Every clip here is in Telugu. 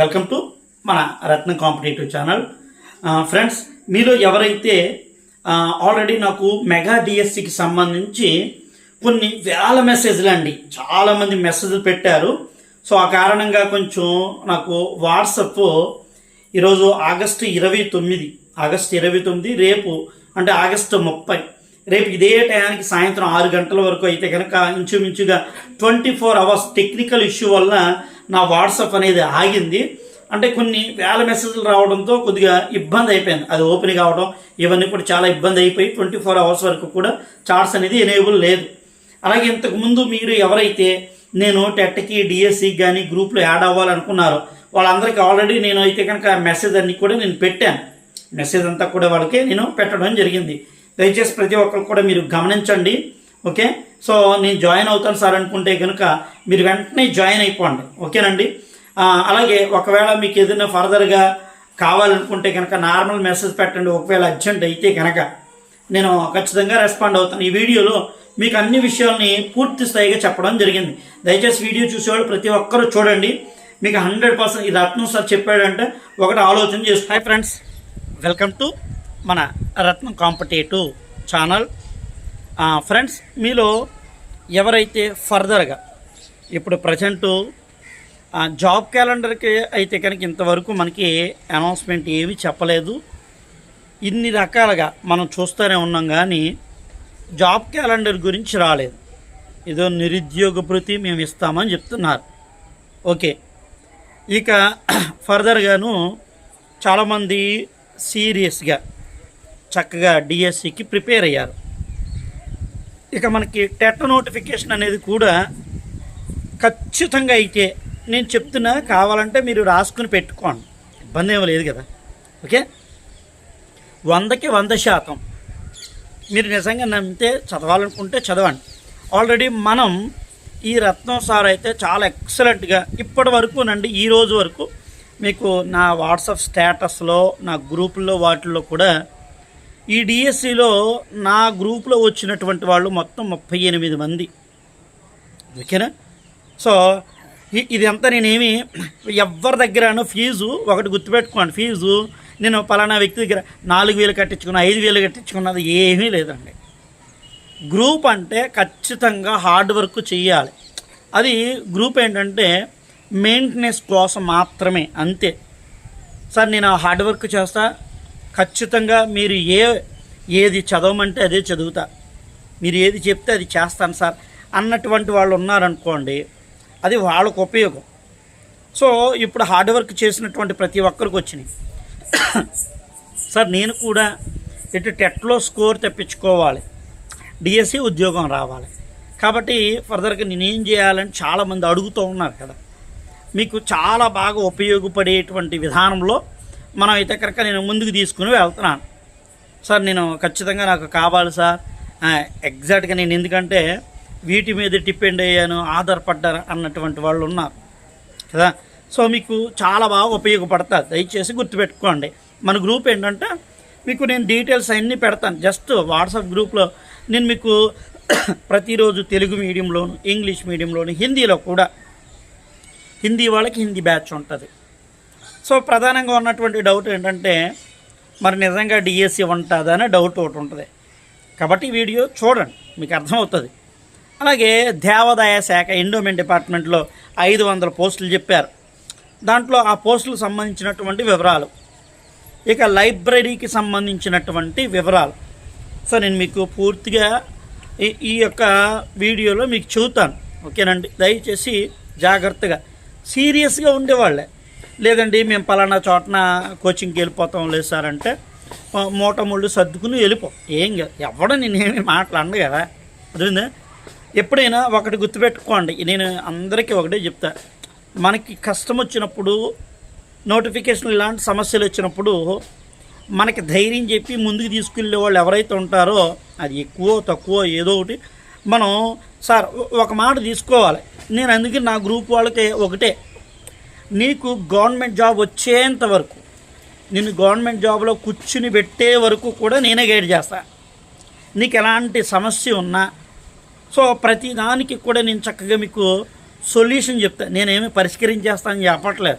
వెల్కమ్ టు మన రత్న కాంపిటేటివ్ ఛానల్. ఫ్రెండ్స్ మీలో ఎవరైతే ఆల్రెడీ నాకు మెగా డిఎస్సికి సంబంధించి కొన్ని వేల మెసేజ్లు అండి. చాలామంది మెసేజ్లు పెట్టారు. సో ఆ కారణంగా కొంచెం నాకు వాట్సప్ ఈరోజు ఆగస్టు ఇరవై తొమ్మిది ఆగస్టు ఇరవై తొమ్మిది రేపు అంటే ఆగస్టు ముప్పై. రేపు ఇదే టయానికి సాయంత్రం ఆరు గంటల వరకు అయితే కనుక ఇంచుమించుగా twenty four hours technical issue వల్ల నా వాట్సాప్ అనేది ఆగింది. అంటే కొన్ని వేల మెసేజ్లు రావడంతో కొద్దిగా ఇబ్బంది అయిపోయింది. అది ఓపెన్ కావడం ఇవన్నీ కూడా చాలా ఇబ్బంది అయిపోయి ట్వంటీ ఫోర్ అవర్స్ వరకు కూడా చార్ట్స్ అనేది ఎనేబుల్ లేదు. అలాగే ఇంతకుముందు మీరు ఎవరైతే నేను టెట్కి డిఎస్సికి కానీ గ్రూప్లో యాడ్ అవ్వాలనుకున్నారో వాళ్ళందరికీ ఆల్రెడీ నేను అయితే కనుక మెసేజ్ అన్ని కూడా నేను పెట్టాను. మెసేజ్ అంతా కూడా వాళ్ళకి నేను పెట్టడం జరిగింది. దయచేసి ప్రతి ఒక్కరు కూడా మీరు గమనించండి. ఓకే? సో నేను జాయిన్ అవుతాను సార్ అనుకుంటే కనుక మీరు వెంటనే జాయిన్ అయిపోండి. ఓకేనండి? అలాగే ఒకవేళ మీకు ఏదైనా ఫర్దర్గా కావాలనుకుంటే కనుక నార్మల్ మెసేజ్ పెట్టండి. ఒకవేళ అర్జెంట్ అయితే కనుక నేను ఖచ్చితంగా రెస్పాండ్ అవుతాను. ఈ వీడియోలో మీకు అన్ని విషయాల్ని పూర్తి స్థాయిగా చెప్పడం జరిగింది. దయచేసి వీడియో చూసేవాళ్ళు ప్రతి ఒక్కరూ చూడండి. మీకు హండ్రెడ్ పర్సెంట్ ఈ రత్నం సార్ చెప్పాడంటే ఒకటి ఆలోచన చేసి ఫ్రెండ్స్. వెల్కమ్ టు మన రత్నం కాంపిటేటివ్ ఛానల్. ఫ్రెండ్స్ మీలో ఎవరైతే ఫర్దర్గా ఇప్పుడు ప్రజెంటు జాబ్ క్యాలెండర్కి అయితే కనుక ఇంతవరకు మనకి అనౌన్స్మెంట్ ఏమీ చెప్పలేదు. ఇన్ని రకాలుగా మనం చూస్తూనే ఉన్నాం కానీ జాబ్ క్యాలెండర్ గురించి రాలేదు. ఏదో నిరుద్యోగ భృతి మేము ఇస్తామని చెప్తున్నారు. ఓకే. ఇక ఫర్దర్గాను చాలామంది సీరియస్గా చక్కగా డిఎస్సికి ప్రిపేర్ అయ్యారు. ఇక మనకి టెట్ నోటిఫికేషన్ అనేది కూడా ఖచ్చితంగా అయితే నేను చెప్తున్నా కావాలంటే మీరు రాసుకుని పెట్టుకోండి. ఇబ్బంది ఏమీ లేదు కదా. ఓకే? వందకి వంద శాతం. మీరు నిజంగా నమ్మితే చదవాలనుకుంటే చదవండి. ఆల్రెడీ మనం ఈ రత్నం సార్ అయితే చాలా ఎక్సలెంట్గా ఇప్పటి వరకు నండి ఈ రోజు వరకు మీకు నా వాట్సాప్ స్టేటస్లో నా గ్రూపుల్లో వాటిల్లో కూడా ఈ డిఎస్సిలో నా గ్రూప్లో వచ్చినటువంటి వాళ్ళు మొత్తం ముప్పై ఎనిమిది మంది. ఓకేనా? సో ఇదంతా నేనేమి ఎవరి దగ్గరనో ఫీజు ఒకటి గుర్తుపెట్టుకోండి. ఫీజు నేను పలానా వ్యక్తి దగ్గర నాలుగు వేలు కట్టించుకున్నా ఐదు వేలు కట్టించుకున్నది ఏమీ లేదండి. గ్రూప్ అంటే ఖచ్చితంగా హార్డ్ వర్క్ చేయాలి అది గ్రూప్ ఏంటంటే మెయింటెనెన్స్ కోసం మాత్రమే అంతే. సార్ నేను హార్డ్ వర్క్ చేస్తా ఖచ్చితంగా మీరు ఏ ఏది చదవమంటే అదే చదువుతా. మీరు ఏది చెప్తే అది చేస్తాను సార్. అన్నటువంటి వాళ్ళు ఉన్నారనుకోండి అది వాళ్ళకు ఉపయోగం. సో ఇప్పుడు హార్డ్ వర్క్ చేసినటువంటి ప్రతి ఒక్కరికి వచ్చినాయి. సార్ నేను కూడా ఇటు టెట్లో స్కోర్ తెప్పించుకోవాలి. డిఎస్సి ఉద్యోగం రావాలి. కాబట్టి ఫర్దర్గా నేనేం చేయాలని చాలామంది అడుగుతూ ఉన్నారు కదా. మీకు చాలా బాగా ఉపయోగపడేటువంటి విధానంలో మనం అయితే కనుక నేను ముందుకు తీసుకుని వెళ్తున్నాను. సార్ నేను ఖచ్చితంగా నాకు కావాలి సార్. ఎగ్జాక్ట్గా నేను ఎందుకంటే వీటి మీద డిపెండ్ అయ్యాను ఆధారపడ్డాను అన్నటువంటి వాళ్ళు ఉన్నారు. కదా? సో మీకు చాలా బాగా ఉపయోగపడుతుంది దయచేసి గుర్తుపెట్టుకోండి. మన గ్రూప్ ఏంటంటే మీకు నేను డీటెయిల్స్ అన్నీ పెడతాను. జస్ట్ వాట్సాప్ గ్రూప్లో నేను మీకు ప్రతిరోజు తెలుగు మీడియంలోను ఇంగ్లీష్ మీడియంలోను హిందీలో కూడా. హిందీ వాళ్ళకి హిందీ బ్యాచ్ ఉంటుంది. సో ప్రధానంగా ఉన్నటువంటి డౌట్ ఏంటంటే మరి నిజంగా డిఎస్సి ఉంటుందా అనే డౌట్ ఒకటి ఉంటుంది. కాబట్టి వీడియో చూడండి మీకు అర్థమవుతుంది. అలాగే దేవాదాయ శాఖ ఎండోమెంట్ డిపార్ట్మెంట్లో ఐదు వందల పోస్టులు చెప్పారు. దాంట్లో ఆ పోస్టులకు సంబంధించినటువంటి వివరాలు. ఇక లైబ్రరీకి సంబంధించినటువంటి వివరాలు. సో నేను మీకు పూర్తిగా ఈ ఈ యొక్క వీడియోలో మీకు చెబుతాను ఓకేనండి? దయచేసి జాగ్రత్తగా. సీరియస్గా ఉండేవాళ్ళే. లేదండి మేము పలానా చోటన కోచింగ్కి వెళ్ళిపోతాం లేదు సార్ అంటే మూట ముళ్ళు సర్దుకుని వెళ్ళిపో. ఏం ఎవడో నేనేమి మాట్లాడను కదా. అర్థమైందా? ఎప్పుడైనా ఒకటి గుర్తుపెట్టుకోండి నేను అందరికీ ఒకటే చెప్తా. మనకి కష్టం వచ్చినప్పుడు నోటిఫికేషన్ ఇలాంటి సమస్యలు వచ్చినప్పుడు మనకి ధైర్యం చెప్పి ముందుకు తీసుకెళ్ళే వాళ్ళు ఎవరైతే ఉంటారో అది ఎక్కువ తక్కువ ఏదో ఒకటి మనం సార్ ఒక మాట తీసుకోవాలి. నేను అందుకే నా గ్రూప్ వాళ్ళకి ఒకటే నీకు గవర్నమెంట్ జాబ్ వచ్చేంత వరకు నిన్ను గవర్నమెంట్ జాబ్లో కూర్చుని పెట్టే వరకు కూడా నేనే గైడ్ చేస్తా. నీకు ఎలాంటి సమస్య ఉన్నా సో ప్రతి దానికి కూడా నేను చక్కగా మీకు సొల్యూషన్ చెప్తా. నేనేమి పరిష్కరించేస్తానని చెప్పట్లేదు.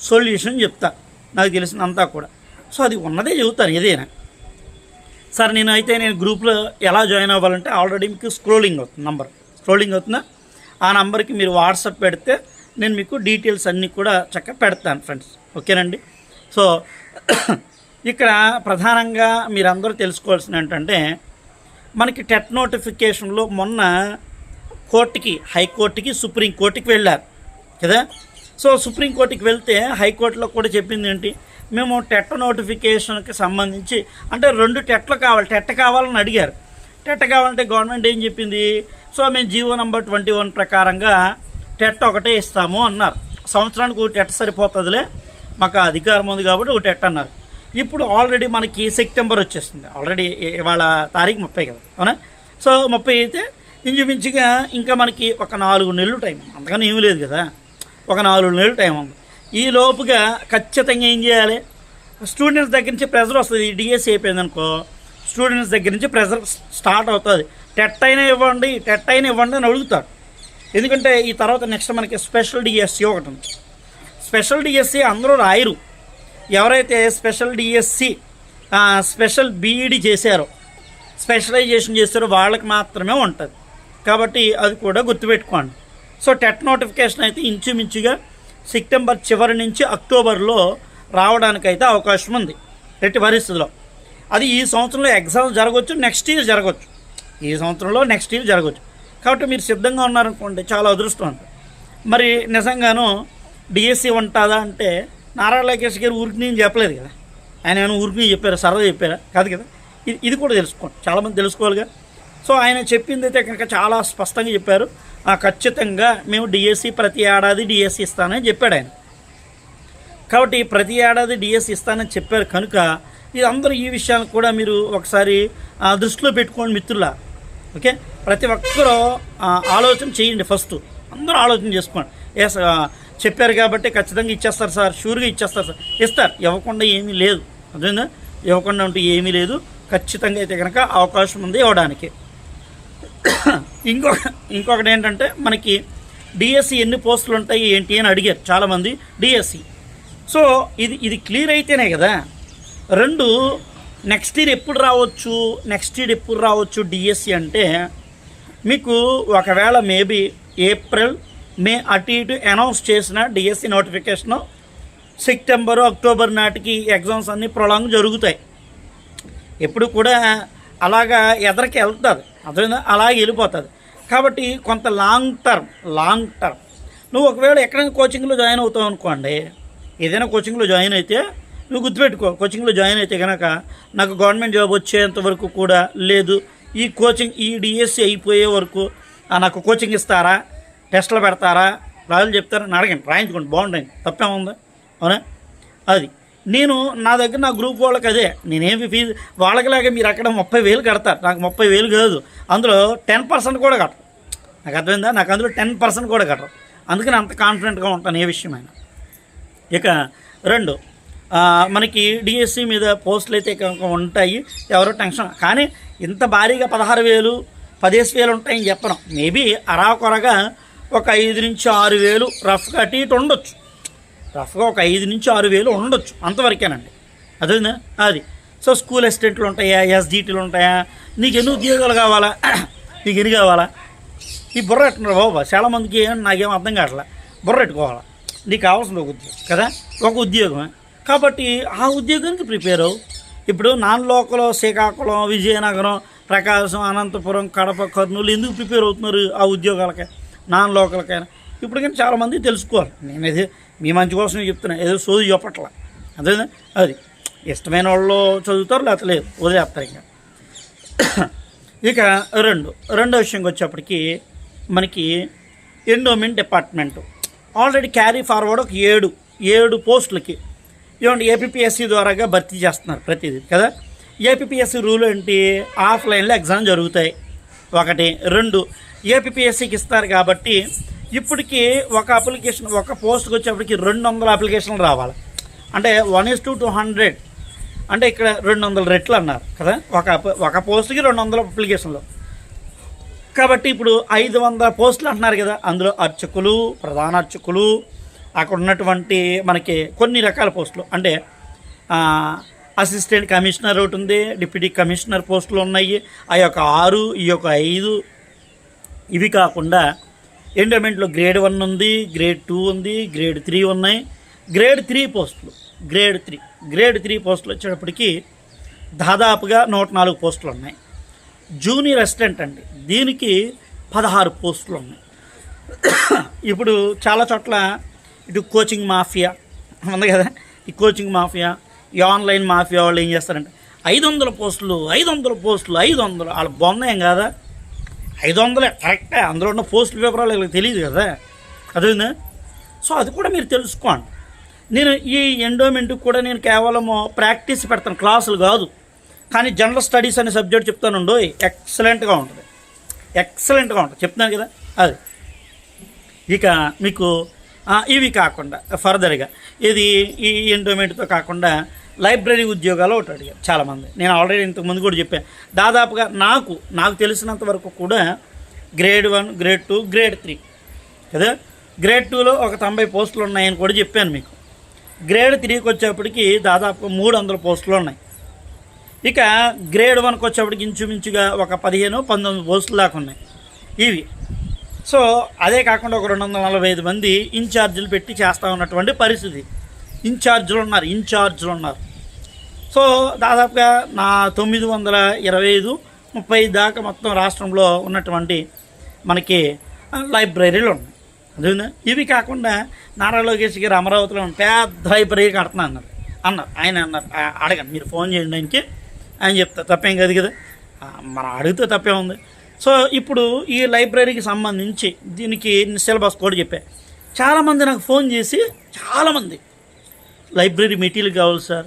సొల్యూషన్ చెప్తా నాకు తెలిసినంతా కూడా. సో అది ఉన్నదే చెబుతాను ఏదైనా. సార్ నేను అయితే నేను గ్రూప్లో ఎలా జాయిన్ అవ్వాలంటే ఆల్రెడీ మీకు స్క్రోలింగ్ అవుతుంది నంబర్. స్క్రోలింగ్ అవుతుందా? ఆ నంబర్కి మీరు వాట్సాప్ పెడితే నేను మీకు డీటెయిల్స్ అన్నీ కూడా చక్కగా పెడతాను ఫ్రెండ్స్ ఓకేనండి? సో ఇక్కడ ప్రధానంగా మీరందరూ తెలుసుకోవాల్సిన ఏంటంటే మనకి టెట్ నోటిఫికేషన్లో మొన్న కోర్టుకి హైకోర్టుకి సుప్రీంకోర్టుకి వెళ్ళారు కదా? సో సుప్రీంకోర్టుకి వెళ్తే హైకోర్టులో కూడా చెప్పింది ఏంటి? మేము టెట్ నోటిఫికేషన్కి సంబంధించి అంటే రెండు టెట్లు కావాలి టెట్ కావాలని అడిగారు. టెట్ కావాలంటే గవర్నమెంట్ ఏం చెప్పింది? సో మేము జీవో నంబర్ ట్వంటీ వన్ ప్రకారంగా టెట్ ఒకటే ఇస్తాము అన్నారు. సంవత్సరానికి ఒక టెట్ సరిపోతుందిలే మాకు అధికారం ఉంది కాబట్టి ఒక టెట్ అన్నారు. ఇప్పుడు ఆల్రెడీ మనకి సెప్టెంబర్ వచ్చేస్తుంది. ఆల్రెడీ ఇవాళ తారీఖు ముప్పై కదా అవునా? సో ముప్పై అయితే ఇంచుమించుగా ఇంకా మనకి ఒక నాలుగు నెలలు టైం. అంతకన్నా ఏమీ లేదు కదా. ఒక నాలుగు నెలలు టైం ఉంది. ఈ లోపుగా ఖచ్చితంగా ఏం చేయాలి? స్టూడెంట్స్ దగ్గర నుంచి ప్రెజర్ వస్తుంది. డిఎస్సి అయిపోయింది అనుకో స్టూడెంట్స్ దగ్గర నుంచి ప్రెజర్ స్టార్ట్ అవుతుంది. టెట్ అయినా ఇవ్వండి టెట్ అయినా ఇవ్వండి అని అడుగుతారు. ఎందుకంటే ఈ తర్వాత నెక్స్ట్ మనకి స్పెషల్ డిఎస్సి ఒకటి ఉంది. స్పెషల్ డిఎస్సి అందరూ రాయరు. ఎవరైతే స్పెషల్ డిఎస్సి స్పెషల్ బీఈడి చేశారో స్పెషలైజేషన్ చేశారో వాళ్ళకి మాత్రమే ఉంటుంది. కాబట్టి అది కూడా గుర్తుపెట్టుకోండి. సో టెట్ నోటిఫికేషన్ అయితే ఇంచుమించుగా సెప్టెంబర్ చివరి నుంచి అక్టోబర్లో రావడానికైతే అవకాశం ఉంది. ఎట్టి పరిస్థితిలో అది ఈ సంవత్సరంలో ఎగ్జామ్ జరగవచ్చు నెక్స్ట్ ఇయర్ జరగవచ్చు. ఈ సంవత్సరంలో నెక్స్ట్ ఇయర్ జరగవచ్చు. కాబట్టి మీరు సిద్ధంగా ఉన్నారనుకోండి చాలా అదృష్టం అంట మరి నిజంగాను డిఎస్సి ఉంటుందా అంటే నారా లోకేష్ గారు ఊరికి నేను చెప్పలేదు కదా. ఆయన ఏమైనా ఊరికి నేను చెప్పారా? సరదా చెప్పారా? కాదు కదా. ఇది ఇది కూడా తెలుసుకోండి. చాలామంది తెలుసుకోవాలిగా. సో ఆయన చెప్పింది అయితే కనుక చాలా స్పష్టంగా చెప్పారు. ఆ, ఖచ్చితంగా మేము డిఎస్సి ప్రతి ఏడాది డిఎస్సి ఇస్తానని చెప్పాడు ఆయన. కాబట్టి ప్రతి ఏడాది డిఎస్సి ఇస్తానని చెప్పారు కనుక ఇది అందరూ ఈ విషయాన్ని కూడా మీరు ఒకసారి ఆ, దృష్టిలో పెట్టుకోండి మిత్రుల ఓకే? ప్రతి ఒక్కరూ ఆలోచన చేయండి ఫస్ట్. అందరూ ఆలోచన చేసుకోండి. ఎస్ చెప్పారు కాబట్టి ఖచ్చితంగా ఇచ్చేస్తారు సార్ షూర్గా ఇచ్చేస్తారు సార్. ఇస్తారు. ఇవ్వకుండా ఏమీ లేదు. అదేనా ఇవ్వకుండా ఉంటే ఏమీ లేదు. ఖచ్చితంగా అయితే కనుక అవకాశం ఉంది ఇవ్వడానికి. ఇంకొక ఇంకొకటి ఏంటంటే మనకి డిఎస్సి ఎన్ని పోస్టులు ఉంటాయి ఏంటి అని అడిగారు చాలామంది. డిఎస్సి సో ఇది ఇది క్లియర్ అయితేనే కదా? రెండు నెక్స్ట్ ఇయర్ ఎప్పుడు రావచ్చు? నెక్స్ట్ ఇయర్ ఎప్పుడు రావచ్చు డిఎస్సి అంటే మీకు ఒకవేళ మేబీ ఏప్రిల్ మే అటు ఇటు అనౌన్స్ చేసిన డిఎస్సి నోటిఫికేషను సెప్టెంబరు అక్టోబర్ నాటికి ఎగ్జామ్స్ అన్నీ ప్రొలాంగ్ జరుగుతాయి. ఎప్పుడు కూడా అలాగా ఎదరికి వెళ్తుంది అర్థమైందా అలాగే వెళ్ళిపోతుంది కాబట్టి కొంత లాంగ్ టర్మ్ లాంగ్ టర్మ్ నువ్వు ఒకవేళ ఎక్కడైనా కోచింగ్లో జాయిన్ అవుతావు అనుకోండి ఏదైనా కోచింగ్లో జాయిన్ అయితే నువ్వు గుర్తుపెట్టుకో కోచింగ్లో జాయిన్ అయితే కనుక నాకు గవర్నమెంట్ జాబ్ వచ్చేంత వరకు కూడా లేదు. ఈ కోచింగ్ ఈ డిఎస్సి అయిపోయే వరకు నాకు కోచింగ్ ఇస్తారా? టెస్టులు పెడతారా? రాజులు చెప్తారా? అని అడగండి రాయించుకోండి బాగుండండి తప్పేముందా అవునా? అది. నేను నా దగ్గర నా గ్రూప్ వాళ్ళకి అదే. నేనేమి ఫీజు వాళ్ళకిలాగా మీరు అక్కడ ముప్పై వేలు కడతారు. నాకు ముప్పై వేలు కాదు. అందులో టెన్ పర్సెంట్ కూడా కట్టరు. నాకు అర్థమైందా? నాకు అందులో టెన్ పర్సెంట్ కూడా కట్టరు. అందుకని అంత కాన్ఫిడెంట్గా ఉంటాను ఏ విషయమైనా. ఇక రెండు మనకి డిఎస్సి మీద పోస్టులు అయితే ఉంటాయి ఎవరో టెన్షన్. కానీ ఇంత భారీగా పదహారు వేలు పదిహేను వేలు ఉంటాయని చెప్పను. మేబీ అరాకొరగా ఒక ఐదు నుంచి ఆరు వేలు రఫ్గా అటు ఇటు ఉండొచ్చు. రఫ్గా ఒక ఐదు నుంచి ఆరు వేలు ఉండొచ్చు అంతవరకేనండి. అదేనా? అది. సో స్కూల్ అసిస్టెంట్లు ఉంటాయా? ఎస్డిటీలు ఉంటాయా? నీకు ఎన్ని ఉద్యోగాలు కావాలా? నీకు ఎన్ని కావాలా? ఈ బుర్ర ఎట్టున్నారు బాబా చాలామందికి ఏం నాకేం అర్థం కావట్లే. బుర్ర పెట్టుకోవాలా? నీకు కావాల్సిన ఒక ఉద్యోగం కదా? ఒక ఉద్యోగమే కాబట్టి ఆ ఉద్యోగానికి ప్రిపేర్ అవ్వు. ఇప్పుడు నాన్ లోకల్ శ్రీకాకుళం విజయనగరం ప్రకాశం అనంతపురం కడప కర్నూలు ఎందుకు ప్రిపేర్ అవుతున్నారు ఆ ఉద్యోగాలకే? నాన్ లోకల్కైనా ఇప్పుడు కానీ చాలామంది తెలుసుకోవాలి. నేను ఇది మీ మంచి కోసం చెప్తున్నా. ఏదో సోది చెప్పట్లా. అదే అది. ఇష్టమైన వాళ్ళు చదువుతారు లేకపోతే లేదు. వదిలేస్తారు ఇంకా. ఇక రెండు. రెండో విషయంకి వచ్చేప్పటికి మనకి endowment department already carry forward ఒక ఏడు ఏడు పోస్టులకి. ఏమంటే ఏపీఎస్సి ద్వారాగా భర్తీ చేస్తున్నారు ప్రతిదీ కదా? ఏపీఎస్సి రూల్ ఏంటి? ఆఫ్లైన్లో ఎగ్జామ్ జరుగుతాయి. ఒకటి. రెండు. ఏపీఎస్సికి ఇస్తారు కాబట్టి ఇప్పటికి ఒక అప్లికేషన్ ఒక పోస్ట్కి వచ్చేప్పటికి రెండు వందల అప్లికేషన్లు రావాలి. అంటే one is to two hundred. అంటే ఇక్కడ రెండు వందల రెట్లు అన్నారు కదా? ఒక ఒక పోస్ట్కి రెండు వందల అప్లికేషన్లు. కాబట్టి ఇప్పుడు ఐదు వందల పోస్టులు అంటున్నారు కదా? అందులో అర్చకులు ప్రధాన అర్చకులు అక్కడ ఉన్నటువంటి మనకి కొన్ని రకాల పోస్టులు. అంటే అసిస్టెంట్ కమిషనర్ ఒకటి ఉంది డిప్యూటీ కమిషనర్ పోస్టులు ఉన్నాయి. ఆ యొక్క ఆరు ఈ యొక్క ఐదు ఇవి కాకుండా ఎండోమెంట్లో గ్రేడ్ వన్ ఉంది గ్రేడ్ టూ ఉంది గ్రేడ్ త్రీ ఉన్నాయి. గ్రేడ్ త్రీ పోస్టులు. Grade three. గ్రేడ్ త్రీ పోస్టులు వచ్చేటప్పటికి దాదాపుగా నూట నాలుగు పోస్టులు ఉన్నాయి. జూనియర్ అసిస్టెంట్ అండి. దీనికి పదహారు పోస్టులు ఉన్నాయి. ఇప్పుడు చాలా చోట్ల ఇటు కోచింగ్ మాఫియా ఉంది కదా? ఈ కోచింగ్ మాఫియా ఈ ఆన్లైన్ మాఫియా వాళ్ళు ఏం చేస్తారంటే ఐదు వందల పోస్టులు ఐదు వందల పోస్టులు ఐదు వందలు వాళ్ళు బొందేం కాదా? ఐదు వందలే కరెక్టే. అందులో ఉన్న పోస్టుల వివరాలు వీళ్ళకి తెలియదు కదా? అదేనా సో అది కూడా మీరు తెలుసుకోండి. నేను ఈ ఎండోమెంట్కి కూడా నేను కేవలం ప్రాక్టీస్ పెడతాను. క్లాసులు కాదు. కానీ జనరల్ స్టడీస్ అనే సబ్జెక్ట్ చెప్తానుండో ఎక్సలెంట్గా ఉంటుంది. ఎక్సలెంట్గా ఉంటుంది. చెప్తున్నాను కదా? అది. ఇక మీకు ఇవి కాకుండా ఫర్దర్గా. ఇది ఈ ఎండోమెంట్తో కాకుండా లైబ్రరీ ఉద్యోగాలు ఒకటి అడిగారు చాలామంది. నేను ఆల్రెడీ ఇంతకుముందు కూడా చెప్పాను. దాదాపుగా నాకు నాకు తెలిసినంత వరకు కూడా grade one grade two grade three కదా? గ్రేడ్ టూలో ఒక తొంభై పోస్టులు ఉన్నాయని కూడా చెప్పాను మీకు. గ్రేడ్ త్రీకి వచ్చేప్పటికి దాదాపు మూడు వందల పోస్టులు ఉన్నాయి. ఇక గ్రేడ్ వన్కి వచ్చేప్పటికి ఇంచుమించుగా ఒక పదిహేను పంతొమ్మిది పోస్టులు దాకా ఉన్నాయి. ఇవి. సో అదే కాకుండా ఒక రెండు వందల నలభై ఐదు మంది ఇన్ఛార్జీలు పెట్టి చేస్తూ ఉన్నటువంటి పరిస్థితి. ఇన్ఛార్జీలు ఉన్నారు ఇన్ఛార్జీలు ఉన్నారు. సో దాదాపుగా నా తొమ్మిది వందల ఇరవై ఐదు ముప్పై దాకా మొత్తం రాష్ట్రంలో ఉన్నటువంటి మనకి లైబ్రరీలు ఉన్నాయి. అదేనా ఇవి కాకుండా నారా లోకేష్ గారు అమరావతిలో ఉన్న పెద్ద లైబ్రరీ కడుతున్నా అన్నారు. అన్నారు. ఆయన అన్నారు అడగండి మీరు ఫోన్ చేయండి ఆయనకి. ఆయన చెప్తారు తప్పేం కాదు కదా. మనం అడిగితే తప్పే ఉంది. సో ఇప్పుడు ఈ లైబ్రరీకి సంబంధించి దీనికి సిలబస్ కూడా చెప్పా. చాలామంది నాకు ఫోన్ చేసి చాలామంది లైబ్రరీ మెటీరియల్ కావాలి సార్.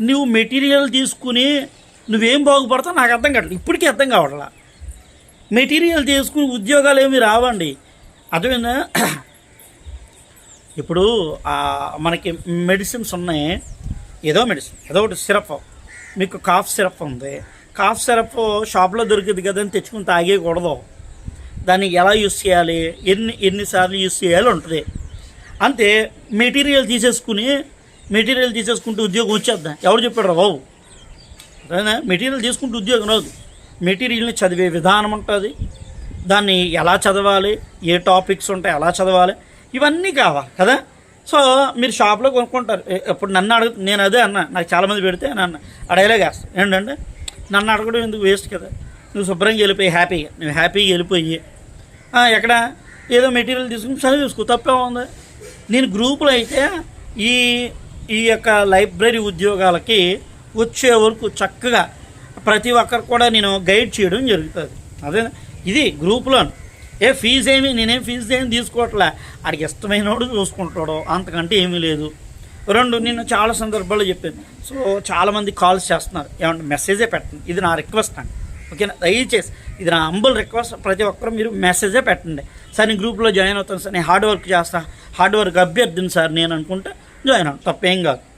నువ్వు మెటీరియల్ తీసుకుని నువ్వేం బాగుపడతావు నాకు అర్థం కావట్లేదు. ఇప్పటికీ అర్థం కావట్లా. మెటీరియల్ తీసుకుని ఉద్యోగాలు ఏమి రావండి. అర్థమైందా? ఇప్పుడు మనకి మెడిసిన్స్ ఉన్నాయి. ఏదో మెడిసిన్ ఏదో ఒకటి సిరప్. మీకు కాఫ్ సిరప్ ఉంది. కాఫ్ సిరప్ షాప్లో దొరికింది కదా అని తెచ్చుకుని తాగేయకూడదు. దాన్ని ఎలా యూస్ చేయాలి? ఎన్ని ఎన్నిసార్లు యూస్ చేయాలి ఉంటుంది. అంతే మెటీరియల్ తీసేసుకుని మెటీరియల్ తీసేసుకుంటూ ఉద్యోగం వచ్చేద్దాం. ఎవరు చెప్పాడు రా బాబు అదేనా మెటీరియల్ తీసుకుంటూ ఉద్యోగం రాదు. మెటీరియల్ని చదివే విధానం ఉంటుంది. దాన్ని ఎలా చదవాలి? ఏ టాపిక్స్ ఉంటాయి? ఎలా చదవాలి? ఇవన్నీ కావాలి కదా. సో మీరు షాప్లో కొనుక్కుంటారు. ఎప్పుడు ఇప్పుడు నన్ను అడుగు నేను అదే అన్నా. నాకు చాలామంది పెడితే నన్ను అడగలేగా ఏంటంటే నన్ను అడగడం ఎందుకు వేస్ట్ కదా? నువ్వు శుభ్రంగా వెళ్ళిపోయి హ్యాపీగా నువ్వు హ్యాపీగా వెళ్ళిపోయి. ఎక్కడ? ఏదో మెటీరియల్ తీసుకుని చదివేసుకో తప్పే ఉంది. నేను గ్రూపులో అయితే ఈ ఈ యొక్క లైబ్రరీ ఉద్యోగాలకి వచ్చే వరకు చక్కగా ప్రతి ఒక్కరు కూడా నేను గైడ్ చేయడం జరుగుతుంది. అదే ఇది గ్రూప్లో ఏ ఫీజు ఏమి? నేనేం ఫీజు ఏమి తీసుకోవట్లే. ఆడికి ఇష్టమైనోడు చూసుకుంటాడు అంతకంటే ఏమీ లేదు. రెండు నేను చాలా సందర్భాల్లో చెప్పాను. సో చాలామంది కాల్స్ చేస్తున్నారు. ఏమంటే మెసేజే పెట్టండి. ఇది నా రిక్వెస్ట్ అండి. ఓకేనా దయచేసి ఇది నా అంబుల్ రిక్వెస్ట్ ప్రతి ఒక్కరు మీరు మెసేజే పెట్టండి. సార్ నేను గ్రూప్లో జాయిన్ అవుతాను. సార్ నేను హార్డ్ వర్క్ చేస్తాను హార్డ్ వర్క్ అభ్యర్థిని సార్ నేను అనుకుంటే జాయిన్ అవుతాను. తప్పేం కాదు.